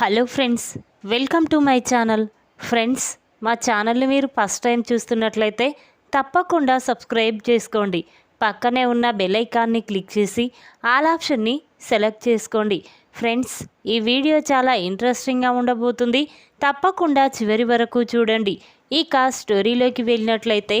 Hello friends welcome to my channel. Friends మా ఛానల్ని మీరు ఫస్ట్ టైం చూస్తున్నట్లయితే తప్పకుండా సబ్స్క్రైబ్ చేసుకోండి. పక్కనే ఉన్న బెల్ ఐకాన్ని క్లిక్ చేసి ఆల్ ఆప్షన్ని సెలెక్ట్ చేసుకోండి. ఫ్రెండ్స్ ఈ వీడియో చాలా ఇంట్రెస్టింగ్గా ఉండబోతుంది. తప్పకుండా చివరి వరకు చూడండి. ఇక స్టోరీలోకి వెళ్ళినట్లయితే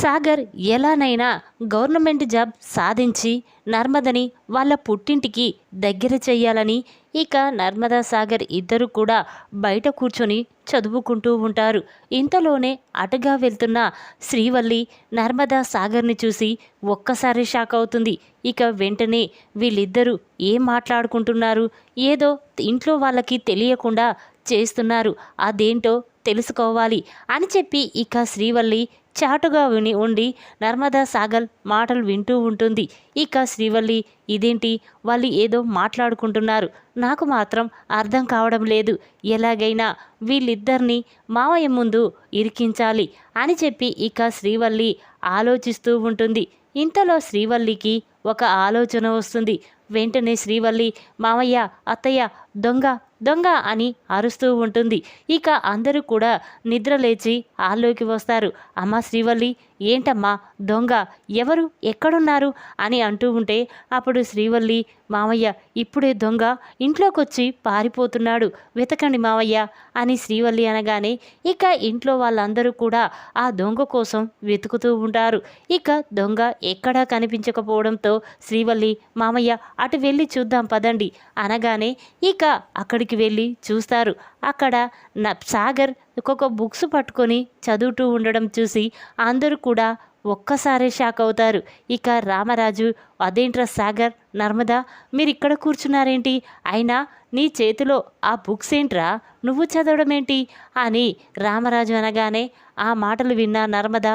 సాగర్ ఎలానైనా గవర్నమెంట్ జాబ్ సాధించి నర్మదని వాళ్ళ పుట్టింటికి దగ్గర చెయ్యాలని ఇక నర్మదా సాగర్ ఇద్దరు కూడా బయట కూర్చొని చదువుకుంటూ ఉంటారు. ఇంతలోనే అటుగా వెళ్తున్న శ్రీవల్లి నర్మదా సాగర్ని చూసి ఒక్కసారి షాక్ అవుతుంది. ఇక వెంటనే వీళ్ళిద్దరూ ఏం మాట్లాడుకుంటున్నారు? ఏదో ఇంట్లో వాళ్ళకి తెలియకుండా చేస్తున్నారు. అదేంటో తెలుసుకోవాలి అని చెప్పి ఇక శ్రీవల్లి చాటుగా విని ఉండి నర్మదా సాగర్ మాటలు వింటూ ఉంటుంది. ఇక శ్రీవల్లి ఇదేంటి? వాళ్ళు ఏదో మాట్లాడుకుంటున్నారు. నాకు మాత్రం అర్థం కావడం లేదు. ఎలాగైనా వీళ్ళిద్దరిని మావయ్య ముందు ఇరికించాలి అని చెప్పి ఇక శ్రీవల్లి ఆలోచిస్తూ ఉంటుంది. ఇంతలో శ్రీవల్లికి ఒక ఆలోచన వస్తుంది. వెంటనే శ్రీవల్లి మామయ్య అత్తయ్య దొంగ దొంగ అని అరుస్తూ ఉంటుంది. ఇక అందరూ కూడా నిద్ర లేచి వస్తారు. అమ్మ శ్రీవల్లి ఏంటమ్మా దొంగ ఎవరు? ఎక్కడున్నారు? అని అంటూ ఉంటే అప్పుడు శ్రీవల్లి మామయ్య ఇప్పుడే దొంగ ఇంట్లోకొచ్చి పారిపోతున్నాడు. వెతకండి మావయ్య అని శ్రీవల్లి అనగానే ఇక ఇంట్లో వాళ్ళందరూ కూడా ఆ దొంగ కోసం వెతుకుతూ ఉంటారు. ఇక దొంగ ఎక్కడా కనిపించకపోవడంతో శ్రీవల్లి మామయ్య అటు వెళ్ళి చూద్దాం పదండి అనగానే ఇక అక్కడికి వెళ్ళి చూస్తారు. అక్కడ న సాగర్ ఒక్కొక్క బుక్స్ పట్టుకొని చదువుతూ ఉండడం చూసి అందరూ కూడా ఒక్కసారే షాక్ అవుతారు. ఇక రామరాజు అదేంట్రా సాగర్ నర్మదా మీరు ఇక్కడ కూర్చున్నారేంటి? అయినా నీ చేతిలో ఆ బుక్స్ ఏంట్రా? నువ్వు చదవడం ఏంటి అని రామరాజు అనగానే ఆ మాటలు విన్న నర్మద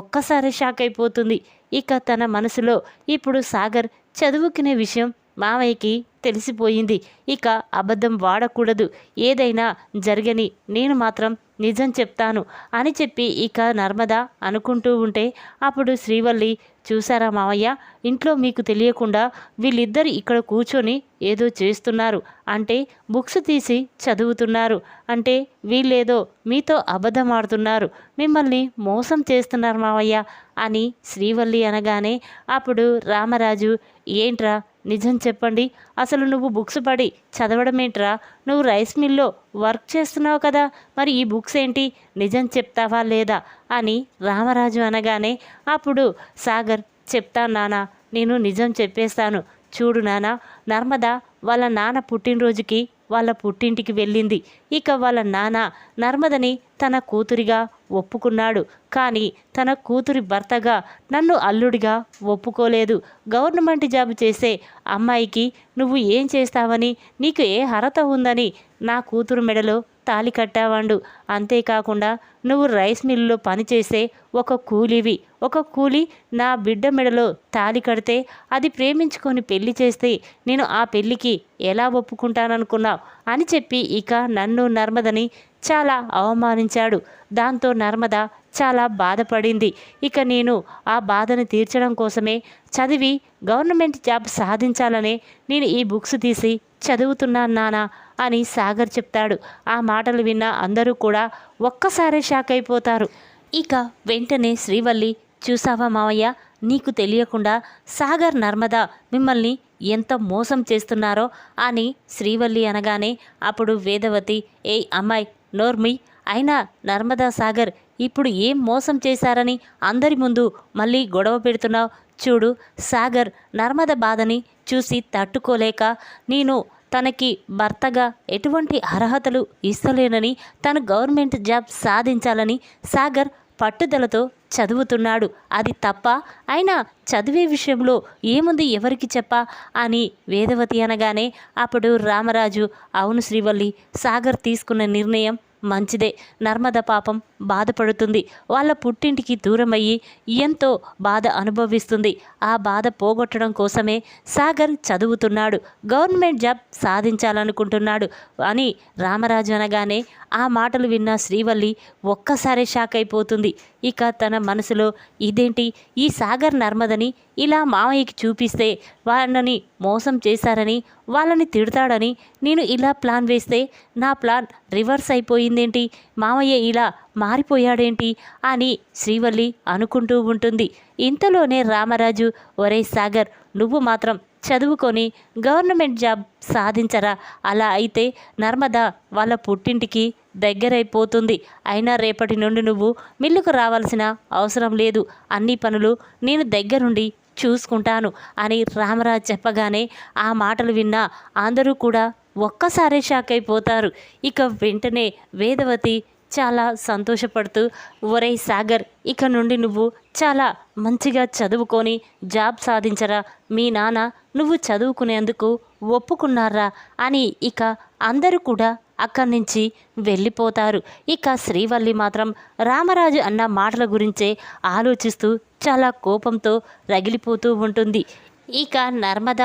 ఒక్కసారి షాక్ అయిపోతుంది. ఇక తన మనసులో ఇప్పుడు సాగర్ చదువుకునే విషయం మావయ్యకి తెలిసిపోయింది. ఇక అబద్ధం వాడకూడదు. ఏదైనా జరగని నేను మాత్రం నిజం చెప్తాను అని చెప్పి ఇక నర్మద అనుకుంటూ ఉంటే అప్పుడు శ్రీవల్లి చూసారా మావయ్య ఇంట్లో మీకు తెలియకుండా వీళ్ళిద్దరు ఇక్కడ కూర్చొని ఏదో చేస్తున్నారు. అంటే బుక్స్ తీసి చదువుతున్నారు. అంటే వీళ్ళేదో మీతో అబద్ధం ఆడుతున్నారు. మిమ్మల్ని మోసం చేస్తున్నారు మావయ్య అని శ్రీవల్లి అనగానే అప్పుడు రామరాజు ఏంట్రా నిజం చెప్పండి. అసలు నువ్వు బుక్స్ పడి చదవడమేంట్రా నువ్వు రైస్ మిల్లో వర్క్ చేస్తున్నావు కదా. మరి ఈ బుక్స్ ఏంటి? నిజం చెప్తావా లేదా? అని రామరాజు అనగానే అప్పుడు సాగర్ చెప్తాను నానా నేను నిజం చెప్పేస్తాను. చూడు నానా నర్మద వాళ్ళ నాన్న పుట్టినరోజుకి వాళ్ళ పుట్టింటికి వెళ్ళింది. ఇక వాళ్ళ నాన్న నర్మదని తన కూతురిగా ఒప్పుకున్నాడు. కానీ తన కూతురి భర్తగా నన్ను అల్లుడిగా ఒప్పుకోలేదు. గవర్నమెంట్ జాబ్ చేసే అమ్మాయికి నువ్వు ఏం చేస్తావని నీకు ఏ అర్హత ఉందని నా కూతురు మెడలో తాలి కట్టావాండు. అంతేకాకుండా నువ్వు రైస్ మిల్లులో పనిచేసే ఒక కూలివి. ఒక కూలి నా బిడ్డ మెడలో తాలి కడితే అది ప్రేమించుకొని పెళ్ళి చేస్తే నేను ఆ పెళ్ళికి ఎలా ఒప్పుకుంటాననుకున్నావు? అని చెప్పి ఇక నన్ను నర్మదని చాలా అవమానించాడు. దాంతో నర్మద చాలా బాధపడింది. ఇక నేను ఆ బాధను తీర్చడం కోసమే చదివి గవర్నమెంట్ జాబ్ సాధించాలనే నేను ఈ బుక్స్ తీసి చదువుతున్నాను నానా అని సాగర్ చెప్తాడు. ఆ మాటలు విన్న అందరూ కూడా ఒక్కసారే షాక్ అయిపోతారు. ఇక వెంటనే శ్రీవల్లి చూసావా మావయ్య నీకు తెలియకుండా సాగర్ నర్మద మిమ్మల్ని ఎంత మోసం చేస్తున్నారో అని శ్రీవల్లి అనగానే అప్పుడు వేదవతి ఏ అమ్మాయి నోర్మి అయినా నర్మదా సాగర్ ఇప్పుడు ఏం మోసం చేశారని అందరి ముందు మళ్ళీ గొడవ పెడుతున్నావు? చూడు సాగర్ నర్మద బాధని చూసి తట్టుకోలేక నేను తనకి భర్తగా ఎటువంటి అర్హతలు ఇస్తలేనని తను గవర్నమెంట్ జాబ్ సాధించాలని సాగర్ పట్టుదలతో చదువుతున్నాడు. అది తప్ప అయినా చదివే విషయంలో ఏముంది ఎవరికి చెప్పా అని వేదవతి అనగానే అప్పుడు రామరాజు అవును శ్రీవల్లి సాగర్ తీసుకున్న నిర్ణయం మంచిదే. నర్మద పాపం బాధపడుతుంది. వాళ్ళ పుట్టింటికి దూరమయ్యి ఎంతో బాధ అనుభవిస్తుంది. ఆ బాధ పోగొట్టడం కోసమే సాగర్ చదువుతున్నాడు. గవర్నమెంట్ జాబ్ సాధించాలనుకుంటున్నాడు అని రామరాజు అనగానే ఆ మాటలు విన్న శ్రీవల్లి ఒక్కసారి షాక్ అయిపోతుంది. ఇక తన మనసులో ఇదేంటి? ఈ సాగర్ నర్మదని ఇలా మామయ్యకి చూపిస్తే వాళ్ళని మోసం చేశారని వాళ్ళని తిడతాడని నేను ఇలా ప్లాన్ వేస్తే నా ప్లాన్ రివర్స్ అయిపోయిందేంటి? మామయ్య ఇలా మారిపోయాడేంటి? అని శ్రీవల్లి అనుకుంటూ ఉంటుంది. ఇంతలోనే రామరాజు ఒరే సాగర్ నువ్వు మాత్రం చదువుకొని గవర్నమెంట్ జాబ్ సాధించరా? అలా అయితే నర్మద వాళ్ళ పుట్టింటికి దగ్గరైపోతుంది. అయినా రేపటి నుండి నువ్వు మిల్లుకు రావాల్సిన అవసరం లేదు. అన్ని పనులు నేను దగ్గరుండి చూసుకుంటాను అని రామరాజ్ చెప్పగానే ఆ మాటలు విన్న అందరూ కూడా ఒక్కసారే షాక్ అయిపోతారు ఇక వెంటనే వేదవతి చాలా సంతోషపడుతూ ఒరే సాగర్ ఇక నుండి నువ్వు చాలా మంచిగా చదువుకొని జాబ్ సాధించరా. మీ నాన్న నువ్వు చదువుకునేందుకు ఒప్పుకున్నారా? అని ఇక అందరూ కూడా అక్కడి నుంచి వెళ్ళిపోతారు. ఇక శ్రీవల్లి మాత్రం రామరాజు అన్న మాటల గురించే ఆలోచిస్తూ చాలా కోపంతో రగిలిపోతూ ఉంటుంది. ఇక నర్మద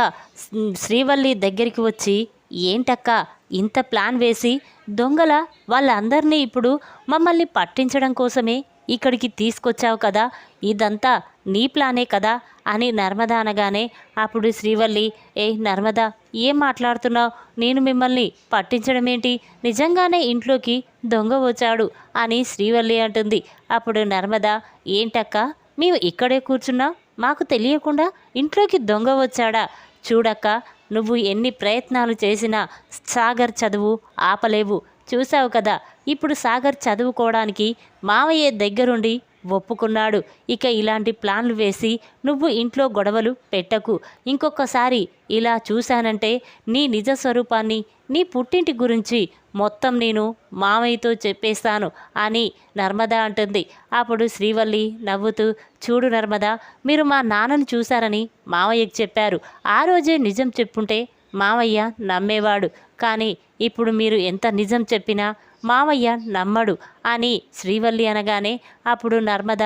శ్రీవల్లి దగ్గరికి వచ్చి ఏంటక్క ఇంత ప్లాన్ వేసి దొంగల వాళ్ళందరినీ ఇప్పుడు మమ్మల్ని పట్టించడం కోసమే ఇక్కడికి తీసుకొచ్చావు కదా. ఇదంతా నీ ప్లానే కదా అని నర్మద అనగానే అప్పుడు శ్రీవల్లి ఏ నర్మద ఏం మాట్లాడుతున్నావు? నేను మిమ్మల్ని పట్టించడం ఏంటి నిజంగానే ఇంట్లోకి దొంగ వచ్చాడు అని శ్రీవల్లి అంటుంది. అప్పుడు నర్మద ఏంటక్క మేము ఇక్కడే కూర్చున్నాం? మాకు తెలియకుండా ఇంట్లోకి దొంగ వచ్చాడా? చూడక్క నువ్వు ఎన్ని ప్రయత్నాలు చేసినా సాగర్ చదువు ఆపలేవు. చూసావు కదా ఇప్పుడు సాగర్ చదువుకోవడానికి మావయ్య దగ్గరుండి ఒప్పుకున్నాడు. ఇక ఇలాంటి ప్లాన్లు వేసి నువ్వు ఇంట్లో గొడవలు పెట్టకు. ఇంకొకసారి ఇలా చూశానంటే నీ నిజ స్వరూపాన్ని నీ పుట్టింటి గురించి మొత్తం నేను మామయ్యతో చెప్పేస్తాను అని నర్మద అంటుంది. అప్పుడు శ్రీవల్లి నవ్వుతూ చూడు నర్మద మీరు మా నాన్నను చూశారని మామయ్యకి చెప్పారు. ఆ రోజే నిజం చెప్పుంటే మామయ్య నమ్మేవాడు. కానీ ఇప్పుడు మీరు ఎంత నిజం చెప్పినా మామయ్య నమ్మడు అని శ్రీవల్లి అనగానే అప్పుడు నర్మద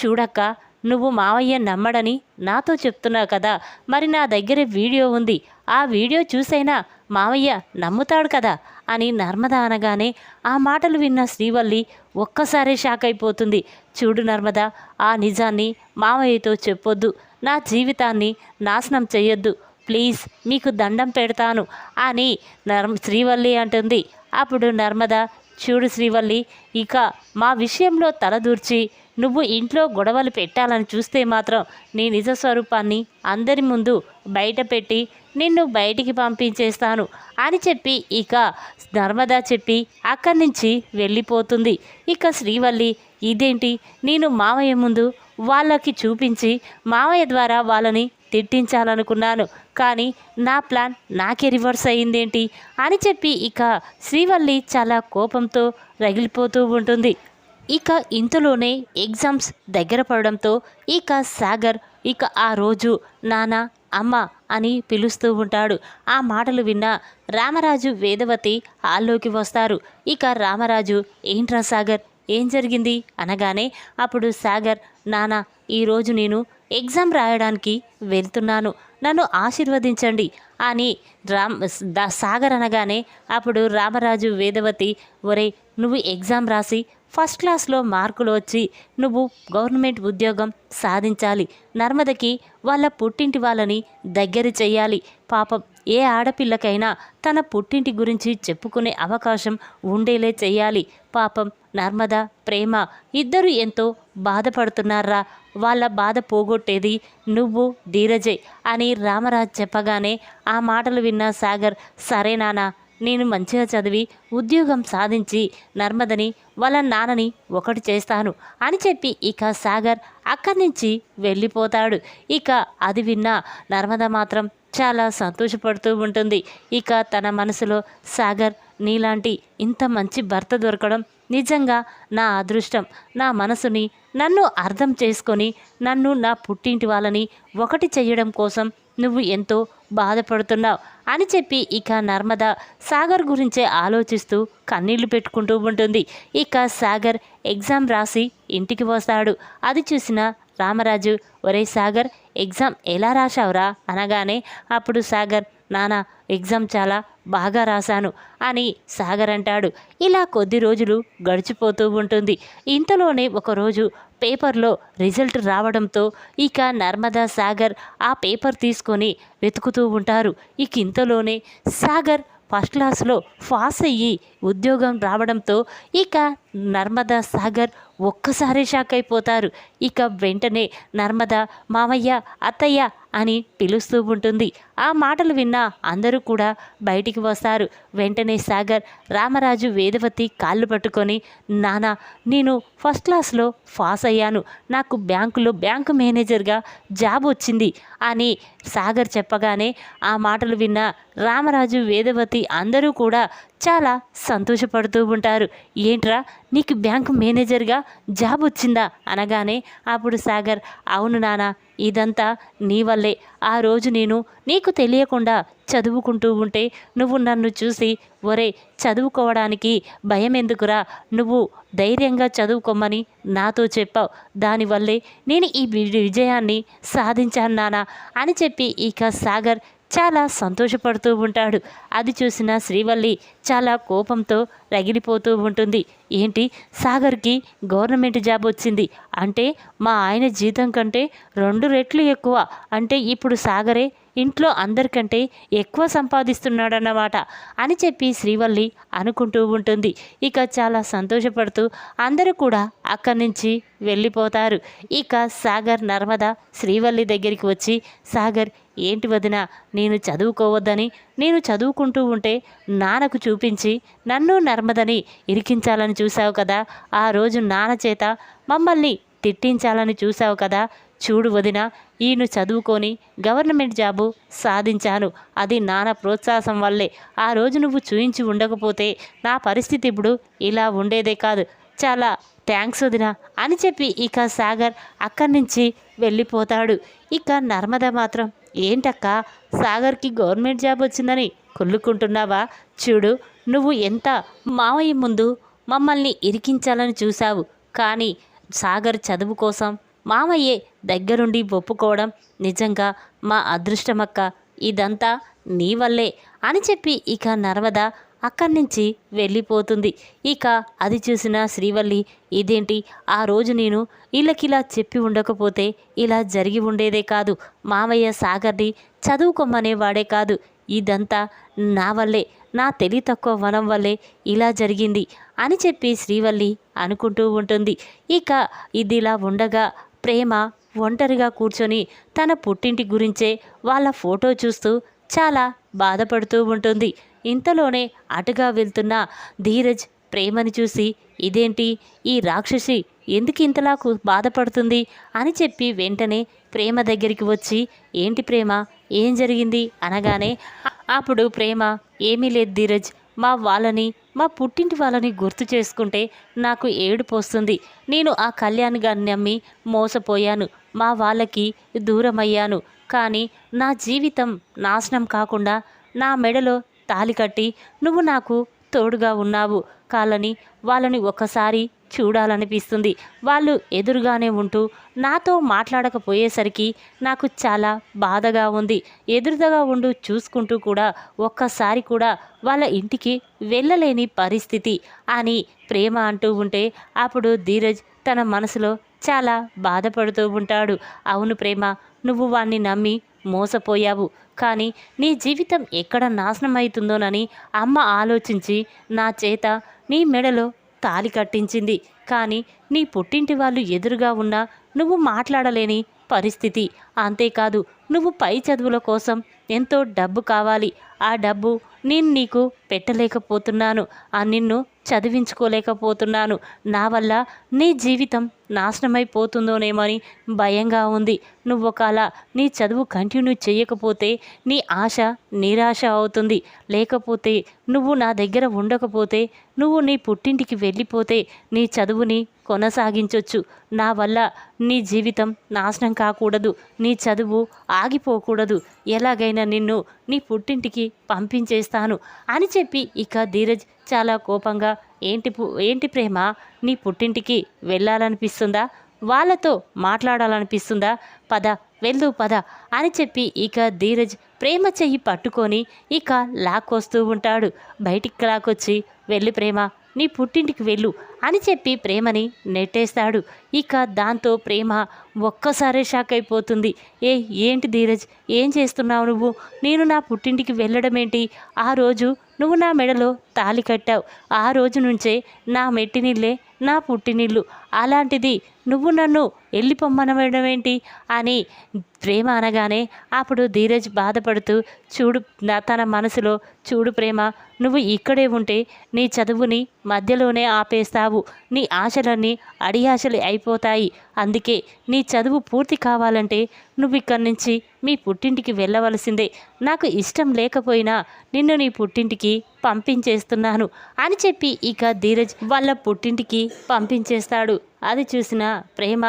చూడక్క నువ్వు మావయ్య నమ్మడని నాతో చెప్తున్నావు కదా మరి నా దగ్గర వీడియో ఉంది. ఆ వీడియో చూసైనా మావయ్య నమ్ముతాడు కదా అని నర్మద అనగానే ఆ మాటలు విన్న శ్రీవల్లి ఒక్కసారే షాక్ అయిపోతుంది. చూడు నర్మద ఆ నిజాన్ని మావయ్యతో చెప్పొద్దు. నా జీవితాన్ని నాశనం చేయొద్దు ప్లీజ్ మీకు దండం పెడతాను అని నర్మ శ్రీవల్లి అంటుంది. అప్పుడు నర్మద చూడు శ్రీవల్లి ఇక మా విషయంలో తలదూర్చి నువ్వు ఇంట్లో గొడవలు పెట్టాలని చూస్తే మాత్రం నీ నిజ స్వరూపాన్ని అందరి ముందు బయట పెట్టి నిన్ను బయటికి పంపించేస్తాను అని చెప్పి ఇక నర్మదా చెప్పి అక్కడి నుంచి వెళ్ళిపోతుంది. ఇక శ్రీవల్లి ఇదేంటి? నేను మామయ్య ముందు వాళ్ళకి చూపించి మామయ్య ద్వారా వాళ్ళని తిట్టించాలనుకున్నాను. కానీ నా ప్లాన్ నాకే రివర్స్ అయ్యిందేంటి? అని చెప్పి ఇక శ్రీవల్లి చాలా కోపంతో రగిలిపోతూ ఉంటుంది. ఇక ఇంతలోనే ఎగ్జామ్స్ దగ్గర పడడంతో ఇక సాగర్ ఇక ఆ రోజు నాన్న అమ్మ అని పిలుస్తూ ఉంటాడు. ఆ మాటలు విన్న రామరాజు వేదవతి హాల్లోకి వస్తారు. ఇక రామరాజు ఏంట్రా సాగర్ ఏం జరిగింది? అనగానే అప్పుడు సాగర్ నాన్న ఈరోజు నేను ఎగ్జామ్ రాయడానికి వెళ్తున్నాను. నన్ను ఆశీర్వదించండి అని రామ్ సాగర్ అనగానే అప్పుడు రామరాజు వేదవతి ఒరే నువ్వు ఎగ్జామ్ రాసి ఫస్ట్ క్లాస్లో మార్కులు వచ్చి నువ్వు గవర్నమెంట్ ఉద్యోగం సాధించాలి. నర్మదకి వాళ్ళ పుట్టింటి వాళ్ళని దగ్గర చెయ్యాలి. పాపం ఏ ఆడపిల్లకైనా తన పుట్టింటి గురించి చెప్పుకునే అవకాశం ఉండేలే చేయాలి పాపం నర్మద ప్రేమ ఇద్దరు ఎంతో బాధపడుతున్నారా? వాళ్ళ బాధ పోగొట్టేది నువ్వు ధీరజే అని రామరాజ్ చెప్పగానే ఆ మాటలు విన్న సాగర్ సరే నానా నేను మంచిగా చదివి ఉద్యోగం సాధించి నర్మదని వాళ్ళ నాన్నని ఒకటి చేస్తాను అని చెప్పి ఇక సాగర్ అక్కడి నుంచి వెళ్ళిపోతాడు. ఇక అది విన్న నర్మద మాత్రం చాలా సంతోషపడుతూ ఉంటుంది. ఇక తన మనసులో సాగర్ నీలాంటి ఇంత మంచి భర్త దొరకడం నిజంగా నా అదృష్టం. నా మనసుని నన్ను అర్థం చేసుకొని నన్ను నా పుట్టింటి వాళ్ళని ఒకటి చేయడం కోసం నువ్వు ఎంతో బాధపడుతున్నావు అని చెప్పి ఇక నర్మద సాగర్ గురించే ఆలోచిస్తూ కన్నీళ్ళు పెట్టుకుంటూ ఉంటుంది. ఇక సాగర్ ఎగ్జామ్ రాసి ఇంటికి వస్తాడు. అది చూసిన రామరాజు ఒరే సాగర్ ఎగ్జామ్ ఎలా రాశావురా? అనగానే అప్పుడు సాగర్ నానా ఎగ్జామ్ చాలా బాగా రాశాను అని సాగర్ అంటాడు. ఇలా కొద్ది రోజులు గడిచిపోతూ ఉంటుంది. ఇంతలోనే ఒకరోజు పేపర్లో రిజల్ట్ రావడంతో ఇక నర్మదా సాగర్ ఆ పేపర్ తీసుకొని వెతుకుతూ ఉంటారు. ఇక ఇంతలోనే సాగర్ ఫస్ట్ క్లాస్లో పాస్ అయ్యి ఉద్యోగం రావడంతో ఇక నర్మదా సాగర్ ఒక్కసారి షాక్ అయిపోతారు. ఇక వెంటనే నర్మదా మామయ్య అత్తయ్య అని పిలుస్తూ ఉంటుంది. ఆ మాటలు విన్న అందరూ కూడా బయటికి వస్తారు. వెంటనే సాగర్ రామరాజు వేదవతి కాళ్ళు పట్టుకొని నానా నేను ఫస్ట్ క్లాస్లో పాస్ అయ్యాను. నాకు బ్యాంకులో బ్యాంకు మేనేజర్గా జాబ్ వచ్చింది అని సాగర్ చెప్పగానే ఆ మాటలు విన్న రామరాజు వేదవతి అందరూ కూడా చాలా సంతోషపడుతూ ఉంటారు. ఏంట్రా నీకు బ్యాంకు మేనేజర్గా జాబ్ వచ్చిందా? అనగానే అప్పుడు సాగర్ అవును నాన్న ఇదంతా నీ వల్లే. ఆ రోజు నేను నీకు తెలియకుండా చదువుకుంటూ ఉంటే నువ్వు నన్ను చూసి ఒరే చదువుకోవడానికి భయం ఎందుకురా? నువ్వు ధైర్యంగా చదువుకోమని నాతో చెప్పావు. దానివల్లే నేను ఈ విజయాన్ని సాధించాను నానా అని చెప్పి ఇక సాగర్ చాలా సంతోషపడుతూ ఉంటాడు. అది చూసిన శ్రీవల్లి చాలా కోపంతో రగిలిపోతూ ఉంటుంది. ఏంటి? సాగర్కి గవర్నమెంట్ జాబ్ వచ్చింది. అంటే మా ఆయన జీతం కంటే రెండు రెట్లు ఎక్కువ. అంటే ఇప్పుడు సాగరే ఇంట్లో అందరికంటే ఎక్కువ సంపాదిస్తున్నాడన్నమాట అని చెప్పి శ్రీవల్లి అనుకుంటూ ఉంటుంది. ఇక చాలా సంతోషపడుతూ అందరూ కూడా అక్కడి నుంచి వెళ్ళిపోతారు. ఇక సాగర్ నర్మద శ్రీవల్లి దగ్గరికి వచ్చి సాగర్ ఏంటి వదిన నేను చదువుకోవద్దని నేను చదువుకుంటూ ఉంటే నాన్నకు చూపించి నన్ను నర్మదని ఇరికించాలని చూశావు కదా. ఆ రోజు నాన్న చేత మమ్మల్ని తిట్టించాలని చూశావు కదా. చూడు వదిన ఈయన చదువుకొని గవర్నమెంట్ జాబు సాధించాను. అది నాన్న ప్రోత్సాహం వల్లే. ఆ రోజు నువ్వు చూయించి ఉండకపోతే నా పరిస్థితి ఇప్పుడు ఇలా ఉండేదే కాదు. చాలా థ్యాంక్స్ వదిన అని చెప్పి ఇక సాగర్ అక్కడి నుంచి వెళ్ళిపోతాడు. ఇక నర్మద మాత్రం ఏంటక్క? సాగర్కి గవర్నమెంట్ జాబ్ వచ్చిందని కుళ్ళుకుంటున్నావా? చూడు నువ్వు ఎంత మావయ్య ముందు మమ్మల్ని ఇరికించాలని చూశావు. కానీ సాగర్ చదువు కోసం మామయ్యే దగ్గరుండి ఒప్పుకోవడం నిజంగా మా అదృష్టమక్క. ఇదంతా నీ వల్లే అని చెప్పి ఇక నర్మదా అక్కడి నుంచి వెళ్ళిపోతుంది. ఇక అది చూసిన శ్రీవల్లి ఇదేంటి? ఆ రోజు నేను వీళ్ళకిలా చెప్పి ఉండకపోతే ఇలా జరిగి ఉండేదే కాదు. మామయ్య సాగర్ని చదువుకోమనేవాడే కాదు. ఇదంతా నా వల్లే నా తెలివి తక్కువ వనం వల్లే ఇలా జరిగింది అని చెప్పి శ్రీవల్లి అనుకుంటూ ఉంటుంది. ఇక ఇదిలా ఉండగా ప్రేమ ఒంటరిగా కూర్చొని తన పుట్టింటి గురించే వాళ్ళ ఫోటో చూస్తూ చాలా బాధపడుతూ ఉంటుంది. ఇంతలోనే అటుగా వెళ్తున్న ధీరజ్ ప్రేమని చూసి ఇదేంటి? ఈ రాక్షసి ఎందుకు ఇంతలాకు బాధపడుతుంది? అని చెప్పి వెంటనే ప్రేమ దగ్గరికి వచ్చి ఏంటి ప్రేమ? ఏం జరిగింది? అనగానే అప్పుడు ప్రేమ ఏమీ లేదు ధీరజ్. మా వాళ్ళని మా పుట్టింటి వాళ్ళని గుర్తు చేసుకుంటే నాకు ఏడుపు వస్తుంది. నేను ఆ కళ్యాణ్ గారిని నమ్మి మోసపోయాను. మా వాళ్ళకి దూరమయ్యాను. కానీ నా జీవితం నాశనం కాకుండా నా మెడలో తాలి కట్టి నువ్వు నాకు తోడుగా ఉన్నావు. కాలని వాళ్ళని ఒక్కసారి చూడాలనిపిస్తుంది. వాళ్ళు ఎదురుగానే ఉంటూ నాతో మాట్లాడకపోయేసరికి నాకు చాలా బాధగా ఉంది. ఎదురుగా ఉండు చూసుకుంటూ కూడా ఒక్కసారి కూడా వాళ్ళ ఇంటికి వెళ్ళలేని పరిస్థితి అని ప్రేమ అంటూ ఉంటే అప్పుడు ధీరజ్ తన మనసులో చాలా బాధపడుతూ ఉంటాడు. అవును ప్రేమ నువ్వు వాణ్ణి నమ్మి మోసపోయావు. కానీ నీ జీవితం ఎక్కడ నాశనం అవుతుందోనని అమ్మ ఆలోచించి నా చేత నీ మెడలో తాలి కట్టించింది. కానీ నీ పుట్టింటి వాళ్ళు ఎదురుగా ఉన్నా నువ్వు మాట్లాడలేని పరిస్థితి. అంతేకాదు నువ్వు పై చదువుల కోసం ఎంతో డబ్బు కావాలి. ఆ డబ్బు నేను నీకు పెట్టలేకపోతున్నాను. ఆ నిన్ను చదివించుకోలేకపోతున్నాను. నా వల్ల నీ జీవితం నాశనమైపోతుందోనేమని భయంగా ఉంది. నువ్వు ఒకలా నీ చదువు కంటిన్యూ చేయకపోతే నీ ఆశ నిరాశ అవుతుంది. లేకపోతే నువ్వు నా దగ్గర ఉండకపోతే నువ్వు నీ పుట్టింటికి వెళ్ళిపోతే నీ చదువుని కొనసాగించవచ్చు నా వల్ల నీ జీవితం నాశనం కాకూడదు. నీ చదువు ఆగిపోకూడదు. ఎలాగైనా నిన్ను నీ పుట్టింటికి పంపించేస్తాను అని చెప్పి ఇక ధీరజ్ చాలా కోపంగా ఏంటి ఏంటి ప్రేమ? నీ పుట్టింటికి వెళ్ళాలనిపిస్తుందా? వాళ్ళతో మాట్లాడాలనిపిస్తుందా? పద వెళ్ళు పద అని చెప్పి ఇక ధీరజ్ ప్రేమ చెయ్యి పట్టుకొని ఇక లాక్కొస్తూ ఉంటాడు. బయటికి లాక్కొచ్చి వెళ్ళి ప్రేమ నీ పుట్టింటికి వెళ్ళు అని చెప్పి ప్రేమని నెట్టేస్తాడు. ఇక దాంతో ప్రేమ ఒక్కసారే షాక్ అయిపోతుంది. ఏ ఏంటి ధీరజ్? ఏం చేస్తున్నావు నువ్వు? నేను నా పుట్టింటికి వెళ్ళడం ఏంటి ఆ రోజు నువ్వు నా మెడలో తాలి కట్టావు. ఆ రోజు నుంచే నా మెట్టినిల్లే నా పుట్టినిల్లు. అలాంటిది నువ్వు నన్ను వెళ్ళిపోమ్మనడం ఏంటి అని ప్రేమ అనగానే అప్పుడు ధీరజ్ బాధపడుతూ చూడు తన మనసులో చూడు ప్రేమ నువ్వు ఇక్కడే ఉంటే నీ చదువుని మధ్యలోనే ఆపేస్తావు. నీ ఆశలన్నీ అడియాశలు అయిపోతాయి. అందుకే నీ చదువు పూర్తి కావాలంటే నువ్వు ఇక్కడి నుంచి మీ పుట్టింటికి వెళ్ళవలసిందే. నాకు ఇష్టం లేకపోయినా నిన్ను నీ పుట్టింటికి పంపించేస్తున్నాను అని చెప్పి ఇక ధీరజ్ వాళ్ళ పుట్టింటికి పంపించేస్తాడు. అది చూసిన ప్రేమ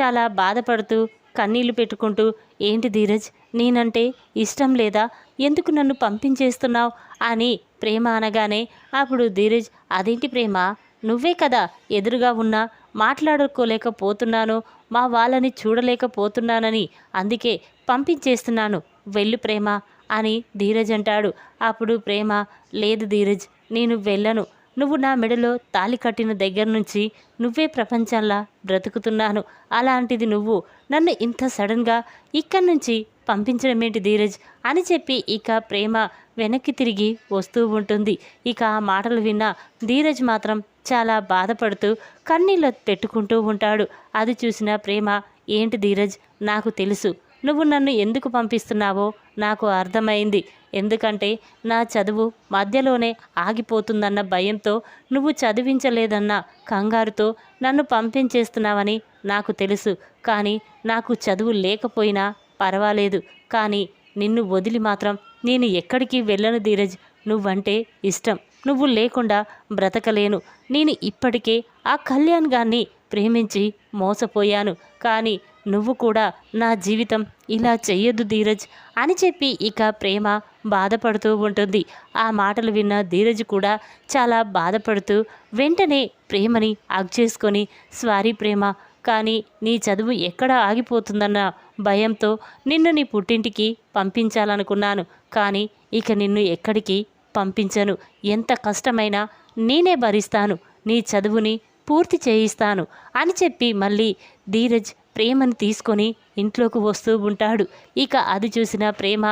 చాలా బాధపడుతూ కన్నీళ్ళు పెట్టుకుంటూ ఏంటి ధీరజ్ నేనంటే ఇష్టం లేదా? ఎందుకు నన్ను పంపించేస్తున్నావు? అని ప్రేమ అనగానే అప్పుడు ధీరజ్ అదేంటి ప్రేమ? నువ్వే కదా ఎదురుగా ఉన్నా మాట్లాడుకోలేకపోతున్నాను మా వాళ్ళని చూడలేకపోతున్నానని అందుకే పంపించేస్తున్నాను. వెళ్ళు ప్రేమ అని ధీరజ్ అంటాడు. అప్పుడు ప్రేమ లేదు ధీరజ్ నేను వెళ్ళను. నువ్వు నా మెడలో తాలి కట్టిన దగ్గర నుంచి నువ్వే ప్రపంచంలా బ్రతుకుతున్నాను. అలాంటిది నువ్వు నన్ను ఇంత సడన్గా ఇక్కడి నుంచి పంపించడం ఏంటి ధీరజ్? అని చెప్పి ఇక ప్రేమ వెనక్కి తిరిగి వస్తూ ఉంటుంది. ఇక ఆ మాటలు విన్న ధీరజ్ మాత్రం చాలా బాధపడుతూ కన్నీళ్ళు పెట్టుకుంటూ ఉంటాడు. అది చూసిన ప్రేమ ఏంటి ధీరజ్? నాకు తెలుసు. నువ్వు నన్ను ఎందుకు పంపిస్తున్నావో నాకు అర్థమైంది. ఎందుకంటే నా చదువు మధ్యలోనే ఆగిపోతుందన్న భయంతో నువ్వు చదివించలేదన్న కంగారుతో నన్ను పంపించేస్తున్నావని నాకు తెలుసు. కానీ నాకు చదువు లేకపోయినా పర్వాలేదు. కానీ నిన్ను వదిలి మాత్రం నేను ఎక్కడికి వెళ్ళను ధీరజ్. నువ్వంటే ఇష్టం. నువ్వు లేకుండా బ్రతకలేను. నేను ఇప్పటికే ఆ కళ్యాణ్ గాన్ని ప్రేమించి మోసపోయాను. కానీ నువ్వు కూడా నా జీవితం ఇలా చెయ్యొద్దు ధీరజ్ అని చెప్పి ఇక ప్రేమ బాధపడుతూ ఉంటుంది. ఆ మాటలు విన్న ధీరజ్ కూడా చాలా బాధపడుతూ వెంటనే ప్రేమని అగ్ చేసుకొని స్వారీ ప్రేమ కానీ నీ చదువు ఎక్కడ ఆగిపోతుందన్న భయంతో నిన్ను నీ పుట్టింటికి పంపించాలనుకున్నాను. కానీ ఇక నిన్ను ఎక్కడికి పంపించను. ఎంత కష్టమైనా నేనే భరిస్తాను. నీ చదువుని పూర్తి చేయిస్తాను అని చెప్పి మళ్ళీ ధీరజ్ ప్రేమని తీసుకొని ఇంట్లోకి వస్తూ ఉంటాడు. ఇక అది చూసిన ప్రేమ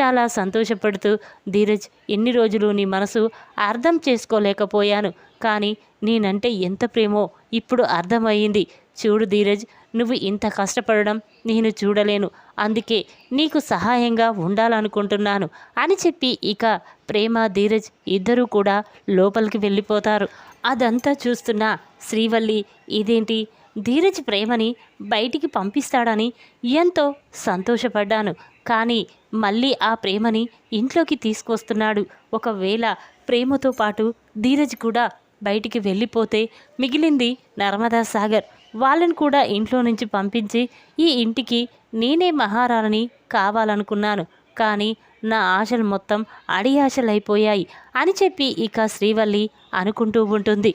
చాలా సంతోషపడుతూ ధీరజ్ ఎన్ని రోజులు నీ మనసు అర్థం చేసుకోలేకపోయాను. కానీ నేనంటే ఎంత ప్రేమో ఇప్పుడు అర్థమయ్యింది. చూడు ధీరజ్ నువ్వు ఇంత కష్టపడడం నేను చూడలేను. అందుకే నీకు సహాయంగా ఉండాలనుకుంటున్నాను అని చెప్పి ఇక ప్రేమ ధీరజ్ ఇద్దరూ కూడా లోపలికి వెళ్ళిపోతారు. అదంతా చూస్తున్న శ్రీవల్లి ఇదేంటి? ధీరజ్ ప్రేమని బయటికి పంపిస్తాడని ఎంతో సంతోషపడ్డాను. కానీ మళ్ళీ ఆ ప్రేమని ఇంట్లోకి తీసుకొస్తున్నాడు. ఒకవేళ ప్రేమతో పాటు ధీరజ్ కూడా బయటికి వెళ్ళిపోతే మిగిలింది నర్మదా సాగర్. వాళ్ళని కూడా ఇంట్లో నుంచి పంపించి ఈ ఇంటికి నేనే మహారాణిని కావాలనుకున్నాను. కానీ నా ఆశలు మొత్తం అడి ఆశలైపోయాయి అని చెప్పి ఇక శ్రీవల్లి అనుకుంటూ ఉంటుంది.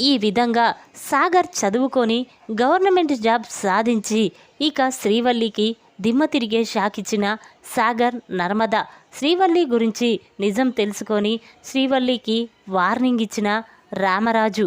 ఈ విధంగా సాగర్ చదువుకొని గవర్నమెంట్ జాబ్ సాధించి ఇక శ్రీవల్లికి దిమ్మ తిరిగే షాక్ ఇచ్చిన సాగర్ నర్మద శ్రీవల్లి గురించి నిజం తెలుసుకొని శ్రీవల్లికి వార్నింగ్ ఇచ్చిన రామరాజు